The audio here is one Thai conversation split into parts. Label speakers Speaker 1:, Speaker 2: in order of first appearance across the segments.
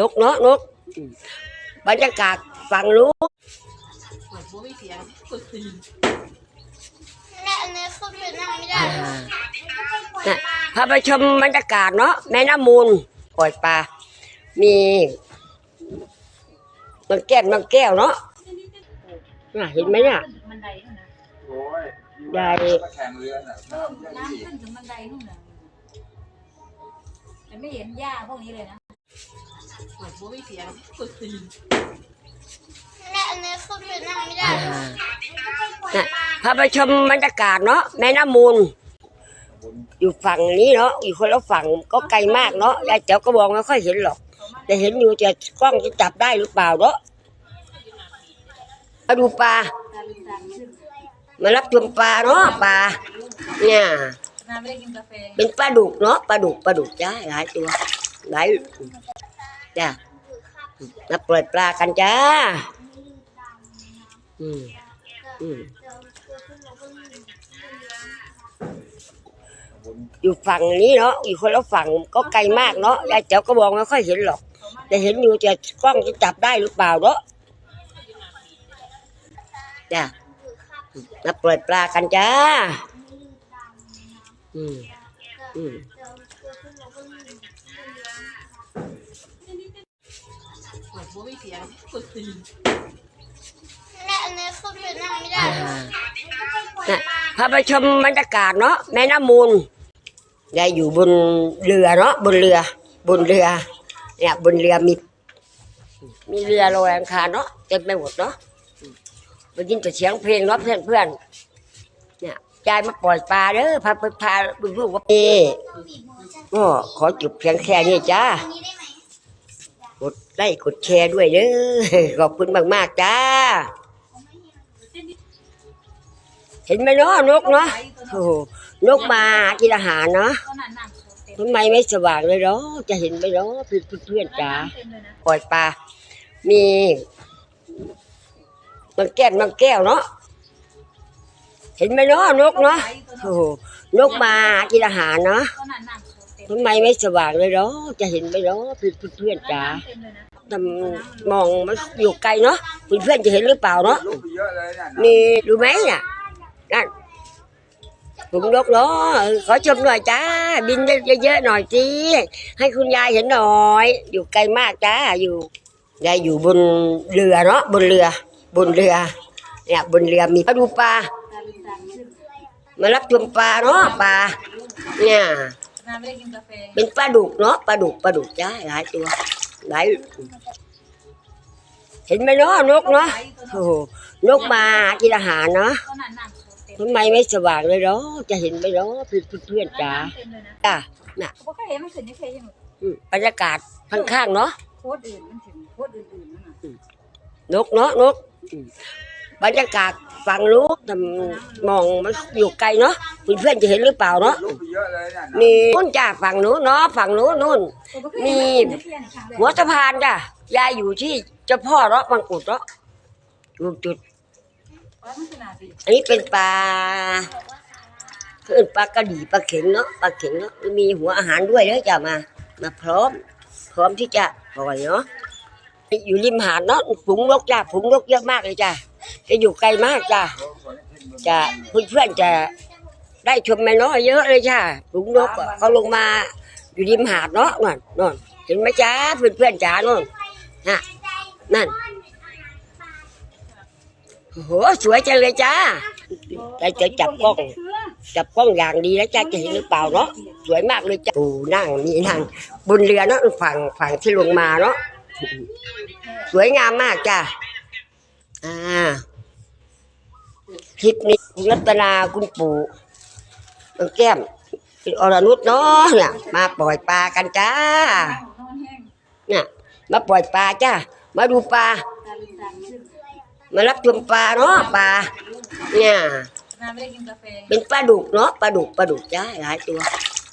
Speaker 1: นกเนาะนกบรรยากาศฝั่งรู้
Speaker 2: เปิดบัวไม่เสียงเปิดตีนะ
Speaker 3: อันนี้คือเป็นนั่งไม่ได้
Speaker 1: อ่าน่ะพาไปชมบรรยากาศเนาะแม่น้ำมูลปล่อยปลา มีบางแก้วบางแก้วเนาะน่ะเห็นไหมเนี่ย
Speaker 2: ไดนู่นนะ
Speaker 4: โอ้ย
Speaker 1: ได้
Speaker 4: แข่งเรือน่ะน้ำยัง
Speaker 2: น้ำ
Speaker 4: ดี
Speaker 2: ขึ้นถึงบันไดนู่นนะแต่ไม่เห็นหญ้าพวกนี้เลยนะ เปิดบัวไม่เสียงเปิดตีน
Speaker 3: และอันนี้คือเป็นนั่งไม่ได้
Speaker 1: นะพาไปชมบรรยากาศเนาะแม่น้ำมูล อยู่ฝั่งนี้เนาะอยู่คนละฝั่งก็ไกลมากเนาะยายเจ้าก็มองไม่ค่อยเห็นหรอก แต่เห็นอยู่จะกล้องจะจับได้หรือเปล่าเนาะมาดูปลา
Speaker 2: ตาลืมตาขึ้น
Speaker 1: มารับชมปลาเนาะปลาเนี่ยเป็นปลาดุกเนาะปลาดุกปลาดุกจ้าหลายตัวหลาย จ้ามาปล่อยปลากันจ้า อืมอืมอยู่ฝั่งนี้เนาะอยู่คนละฝั่งก็ไกลมากเนาะยายเจ้าก็มองไม่ค่อยเห็นหรอก แต่เห็นอยู่จะกล้องจะจับได้หรือเปล่าเนาะจ้ามาปล่อยปลากันจ้า อืมอืม
Speaker 2: บัวไม่เสียงเปิดตีน
Speaker 3: และอันนี้คือเป็นนั่งไม่ได้
Speaker 1: อ่าน่ะพาไปชมบรรยากาศเนาะแม่น้ำมูลยายอยู่บนเรือเนาะบนเรือ บนเรือ เนี่ยบนเรือมี มีเรือลอยอังคารเนาะเต็มไปหมดเนาะไปยินแต่เสียงเพลงเนาะเพื่อนเพื่อนๆเนี่ยยายมาปล่อยปลาเด้อพาไปพาลูกๆว่าเอก็ขอจบเพียงแค่นี้จ้า
Speaker 3: นี่ได้ไหม
Speaker 1: กดไลค์กดแชร์ด้วยเด้อขอบคุณมากๆจ้า เห็นไหมเนาะนกเนาะโอ้โหนกมากินอาหารเนาะทำไมไม่สว่างเลยเนาะจะเห็นไหมเนาะเพื่อนๆจ้า
Speaker 2: เต็มเลยนะ
Speaker 1: ปล่อยปลามีบางแก้วบางแก้วเนาะเห็นไหมเนาะนกเนาะโอ้โหนกมากินอาหารเนาะ ทำไมไม่สว่างเลยเนาะจะเห็นไหมเนาะเพื่อนๆจ้า
Speaker 2: เต็มเลยนะ
Speaker 1: ทำมองมันอยู่ไกลเนาะเพื่อนๆจะเห็นหรือเปล่าเนาะ
Speaker 4: ลูกไปเยอะเลยน่ะ
Speaker 1: นี่ดูไหมน่ะนั่นผมนกเนาะขอชมหน่อยจ้า บินเยอะๆหน่อยสิให้คุณยายเห็นหน่อย อยู่ไกลมากจ้าอยู่ยายอยู่บนเรือเนาะบนเรือ บนเรือ เนี่ยบนเรือมีมาดูปลา
Speaker 2: ตาลืมตาขึ้น
Speaker 1: มารับชมปลาเนาะปลาเนี่ย
Speaker 2: น้าไม่ได้กินกาแฟ
Speaker 1: เป็นปลาดุกเนาะปลาดุกปลาดุกจ้าหลายตัวหลายเห็นไหมเนาะนกเนาะโอ้โหนกมากินอาหารเนาะ
Speaker 2: ก็นั่นน้ำเต็ม
Speaker 1: ทำไมไม่สว่างเลยเนาะจะเห็นไหมเนาะเพื่อนๆจ้า
Speaker 2: เต็มเลยนะ
Speaker 1: จ้าน่ะ
Speaker 2: เขาก็เห็นมันขึ้นนี่เคยยัง
Speaker 1: อืมบรรยากาศข้างๆเนาะ
Speaker 2: โคตรอื่นมันถึงโคตรอื่นๆนั่นน่ะ
Speaker 1: นกเนาะนกอืม บรรยากาศฝั่งรู้ทำมองมันอยู่ไกลเนาะเพื่อนๆจะเห็นหรือเปล่าเนาะ
Speaker 4: ลูกไปเยอะเลยน่ะ
Speaker 1: นี่นู่นจ้าฝั่งนู้นเนาะฝั่งนู้นนู่นมีหัวสะพานจ้ะยายอยู่ที่เจ้าพ่อเนาะบางกุดเนาะลูกจุดอันนี้เป็นปลาคือปลากระดีปลาเข็งเนาะปลาเข็งเนาะมีหัวอาหารด้วยเด้อจ้ะมามาพร้อม พร้อมที่จะปล่อยเนาะอยู่ริมหาดเนาะฝูงนกจ้ะฝูงนกเยอะมากเลยจ้ะ จะอยู่ไกลมากจ้ะจะเพื่อนๆจะได้ชมแม่น้อยเยอะเลยจ้ะฝูงนกอะเขาลงมาอยู่ริมหาดเนาะนั่นนั่นเห็นไหมจ้าเพื่อนๆจ้านั่นน่ะนั่นโอ้โหสวยจังเลยจ้าได้จะจับกล้องจับกล้องอย่างดีแล้วจ้าจะเห็นหรือเปล่าเนาะสวยมากเลยจ้าโอ้นั่งนี่นั่งบนเรือเนาะฝั่งฝั่งที่ลงมาเนาะสวยงามมากจ้าอ่า คลิปนี้คุณรัตนาคุณปู่น้องแก้มคุณอรนุชเนาะเนี่ย มาปล่อยปลากันจ้า เนี่ยมาปล่อยปลาจ้า มาดูปลา มารับชมปลาเนาะปลา เนี่ย
Speaker 2: น้าไม่ได้กินกาแฟ
Speaker 1: เป็นปลาดุกเนาะปลาดุกปลาดุกจ้าหลายตัว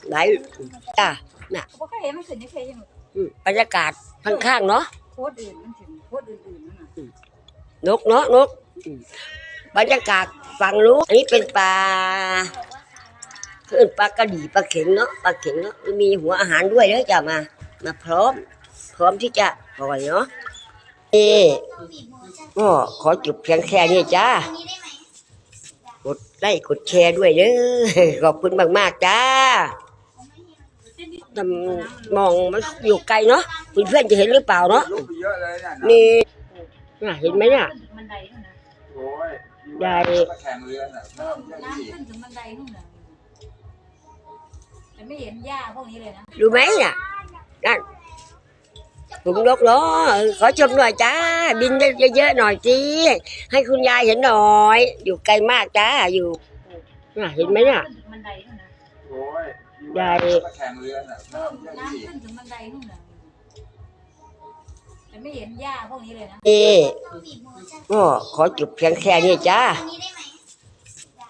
Speaker 1: หลายจ้าน่ะ
Speaker 2: เขาก็เห็นมันขึ้นนี่เคยยัง
Speaker 1: อืมบรรยากาศข้างๆเนาะ
Speaker 2: โคตรอื่นมันถึงโคตรอื่นๆนั่นน่ะ
Speaker 1: นกเนาะนกอืม บรรยากาศฝั่งรู้อันนี้เป็นปลาคือปลากระดีปลาเข็งเนาะปลาเข็งเนาะมีหัวอาหารด้วยเด้อจ้ามามาพร้อม พร้อมที่จะปล่อยเนาะเอก็ขอจบเพียงแค่นี้จ้ากดไลค์กดแชร์ด้วยเด้อขอบคุณมากๆจ้ามองมันอยู่ไกลเนาะเพื่อนจะเห็นหรือเปล่าเนาะ
Speaker 4: นี่
Speaker 1: เห็นไหมน่ะ
Speaker 2: ขึ้นบันไดนู่
Speaker 4: ย
Speaker 1: ได้
Speaker 4: มาแข่งเรือน่ะ
Speaker 2: เพิ่มน้ำขึ้นถึงบันไดนู่นนะแต่ไม่เห็นหญ้าพวกนี้เลยนะ
Speaker 1: ดูไหมน่ะนั่นผมนกเนาะขอชมหน่อยจ้า บินเยอะๆหน่อยสิให้คุณยายเห็นหน่อย อยู่ไกลมากจ้าอยู่น่ะเห็นไหมน่ะ
Speaker 2: ขึ้นถึงบันไดนู่นนะ
Speaker 4: โอ้ย
Speaker 1: ได้
Speaker 4: มาแข่งเรือน่ะ
Speaker 2: เพิ่มน้ำขึ้นถึงบันไดนู่นนะ ไม่เห็นหญ้าพวกนี้เลยนะ
Speaker 1: เอ
Speaker 3: บีบหัวจัง
Speaker 1: ก็ขอจบเพียงแค่นี้จ้า
Speaker 3: อันนี้ได้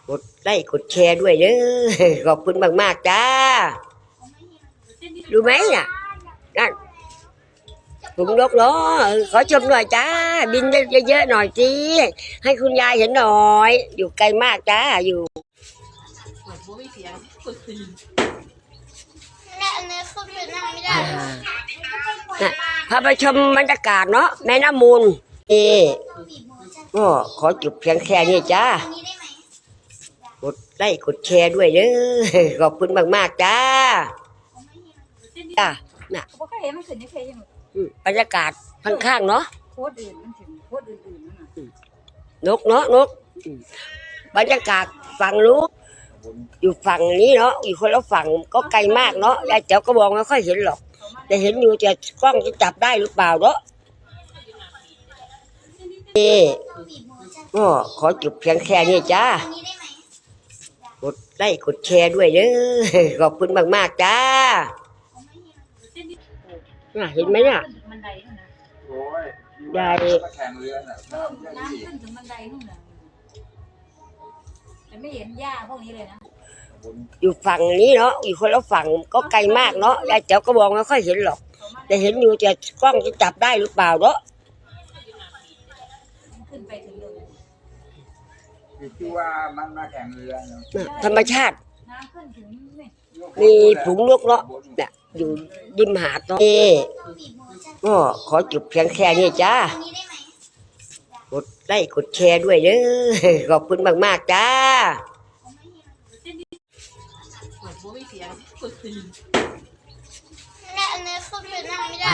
Speaker 1: กดไลค์กดแชร์ด้วยเด้อขอบคุณมากๆจ้าดูไหมน่ะนั่นผมนกเนาะขอชมหน่อยจ้า บินเยอะๆหน่อยสิให้คุณยายเห็นหน่อย อยู่ไกลมากจ้าอยู่
Speaker 2: เปิดบัวไม่เสียง
Speaker 1: พาไปชมบรรยากาศเนาะแม่น้ำมูลเอ
Speaker 3: บีบหัวจัง
Speaker 1: ก็ขอจบเพียงแค่นี้จ้า
Speaker 3: อันนี้ได้ไหม
Speaker 1: กดไลค์กดแชร์ด้วยเด้อขอบคุณมากๆจ้าจ้าน่ะ
Speaker 2: เขาบอกเขาเห็นมันขึ้นยังไงยัง
Speaker 1: อืมบรรยากาศข้างๆเนาะ
Speaker 2: โคตรอื่นมันถึงโคตรอื่นๆนั่นน่ะ
Speaker 1: นกเนาะนกอืมบรรยากาศฝั่งนู้นอยู่ฝั่งนี้เนาะอยู่คนละฝั่งก็ไกลมากเนาะยายเจ้าก็มองไม่ค่อยเห็นหรอก แต่เห็นอยู่จะกล้องจะจับได้หรือเปล่าเนาะเอ
Speaker 3: บีบหัวจัง
Speaker 1: ก็ขอจบเพียงแค่นี้จ้า
Speaker 3: อันนี้ได้ไหม
Speaker 1: กดไลค์กดแชร์ด้วยเด้อขอบคุณมากๆจ้าน่ะเห็นไหมน่ะ
Speaker 2: ขึ้นถึงบันไดนู่นนะ
Speaker 4: โอ้ย
Speaker 1: ได้
Speaker 4: มาแข่งเรือน่ะ
Speaker 2: เพิ่มน้ำขึ้นถึงบันไดนู่นนะแต่ไม่เห็นหญ้าพวกนี้เลยนะ
Speaker 1: อยู่ฝั่งนี้เนาะอยู่คนละฝั่งก็ไกลมากเนาะยายเจ้าก็มองไม่ค่อยเห็นหรอก แต่เห็นอยู่จะกล้องจะจับได้หรือเปล่าเนาะ
Speaker 2: มันขึ้นไปถึงเลย
Speaker 4: อยู่ที่ว่ามันมาแข่งเรือน่ะ
Speaker 1: น่ะธรรมชาติ
Speaker 2: น้ำขึ้นถึงนี่
Speaker 1: มีฝูงนกเนาะเนี่ยอยู่ริมหาดเนาะเอ
Speaker 3: บีบหัวจัง
Speaker 1: ก็ขอจบเพียงแค่นี้จ้า
Speaker 3: อันนี้ได้ไหม
Speaker 1: กดไลค์กดแชร์ด้วยเด้อขอบคุณมาก ๆ จ้า
Speaker 2: สียงเปิดตีน
Speaker 3: และอันนี้คือเป็นนั่งไม่ได้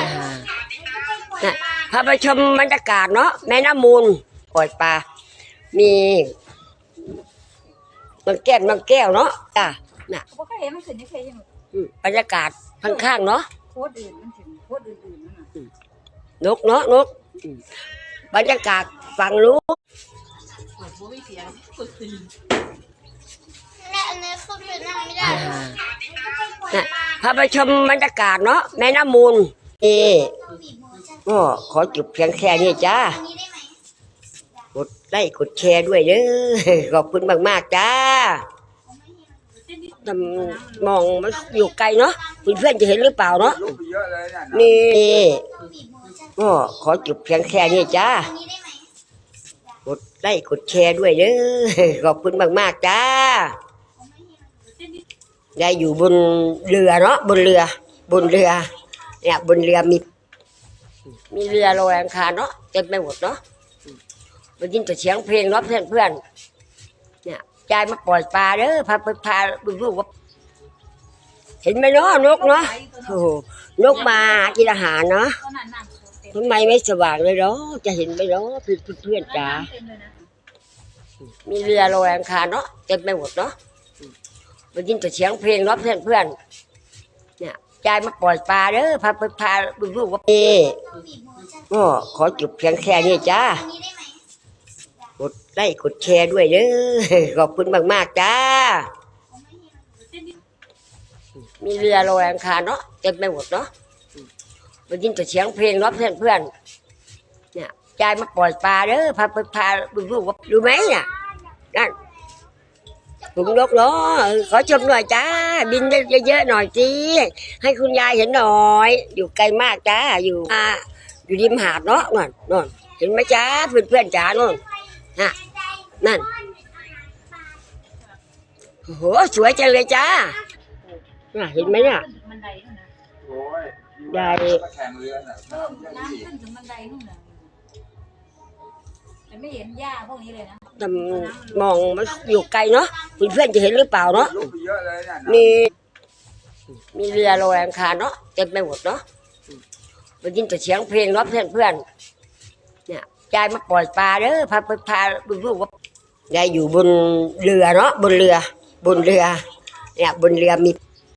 Speaker 1: น่ะพาไปชมบรรยากาศเนาะแม่น้ำมูลปล่อยปลา มีบางแก้วบางแก้วเนาะจ้าน่ะ
Speaker 2: เขาบอกเขาเห็นมันขึ้นยังไงยัง
Speaker 1: อืมบรรยากาศข้างๆเนาะ
Speaker 2: โคตรอื่นมันถึงโคตรอื่นๆนั่นน่ะ
Speaker 1: นกเนาะนกอืมบรรยากาศฝั่งนู้น
Speaker 2: เปิดบัวไม่เสียงเปิดตีน
Speaker 3: และอันนี้คือเป็นนั่งไม่ได้
Speaker 1: น่ะ พาไปชมบรรยากาศเนาะแม่น้ำมูลเอ
Speaker 3: บีบหัวจัง
Speaker 1: ก็ขอจบเพียงแค่นี้จ้า
Speaker 3: อันนี้ได้ไหม
Speaker 1: กดไลค์กดแชร์ด้วยเด้อขอบคุณมากๆจ้าแต่มองมันอยู่ไกลเนาะเพื่อนๆจะเห็นหรือเปล่าเนาะ
Speaker 4: ลูกไปเยอะเลยน่ะ
Speaker 1: นี่
Speaker 3: บีบหัวจัง
Speaker 1: ก็ขอจบเพียงแค่นี้จ้า
Speaker 3: อันนี้ได้ไหม
Speaker 1: กดไลค์กดแชร์ด้วยเด้อขอบคุณมากๆจ้า ยายอยู่บนเรือเนาะบนเรือ บนเรือ เนี่ยบนเรือมี มีเรือลอยอังคารเนาะเต็มไปหมดเนาะได้ยินแต่เสียงเพลงเนาะเพื่อนเพื่อนเนี่ยยายมาปล่อยปลาเด้อพาไปพาดูลูกว่าเห็นไหมเนาะนกเนาะโอ้โหนกมากินอาหารเนาะทำไมไม่สว่างเลยเนาะจะเห็นไหมเนาะเพื่อนเพื่อนจ้า
Speaker 2: มีเรื
Speaker 1: อลอยอังคารเนาะเต็มไปหมดเนาะ ได้ยินแต่เสียงเพลงเนาะเพื่อนเพื่อนเนี่ยยายมาปล่อยปลาเด้อพาไปพาดูลูกว่าเอ
Speaker 3: บี
Speaker 1: ก็ขอจบเพียงแค่นี้จ้ากดไลค์กดแชร์ด้วยเด้อขอบคุณมากๆจ้า มีเรือลอยอังคารเนาะเต็มไปหมดเนาะได้ยินแต่เสียงเพลงเนาะเพื่อนเพื่อนเนี่ยยายมาปล่อยปลาเด้อพาไปพาดูลูกว่าดูไหมเนี่ยนั่น ผมนกเนาะขอชมหน่อยจ้า บินเยอะๆหน่อยสิให้คุณยายเห็นหน่อย อยู่ไกลมากจ้าอยู่อ่าอยู่ริมหาดเนาะนั่นนั่นเห็นไหมจ้าเพื่อนๆจ้านั่นน่ะนั่นโอ้โหสวยจังเลยจ้าน่ะเห็นไหมเนี่ย
Speaker 2: ขึ้นถึ
Speaker 4: มาแข่งเรือน่ะ
Speaker 2: เพิ่มน้ำขึ้นถึงบันไดนู่นน่ะแต่ไม่เห็นหญ้าพวกนี้เลยนะ
Speaker 1: แต่มองมันอยู่ไกลเนาะเพื่อนๆจะเห็นหรือเปล่าเนาะ
Speaker 4: ลุกไปเยอะเลยเนี่ย
Speaker 1: มี มีเรือลอยอังคารเนาะเต็มไปหมดเนาะได้ยินแต่เสียงเพลงเนาะเพื่อนเพื่อนๆเนี่ยยายมาปล่อยปลาเด้อพาไปพาดูลูกว่ายายอยู่บนเรือเนาะบนเรือ บนเรือ เนี่ยบนเรือมี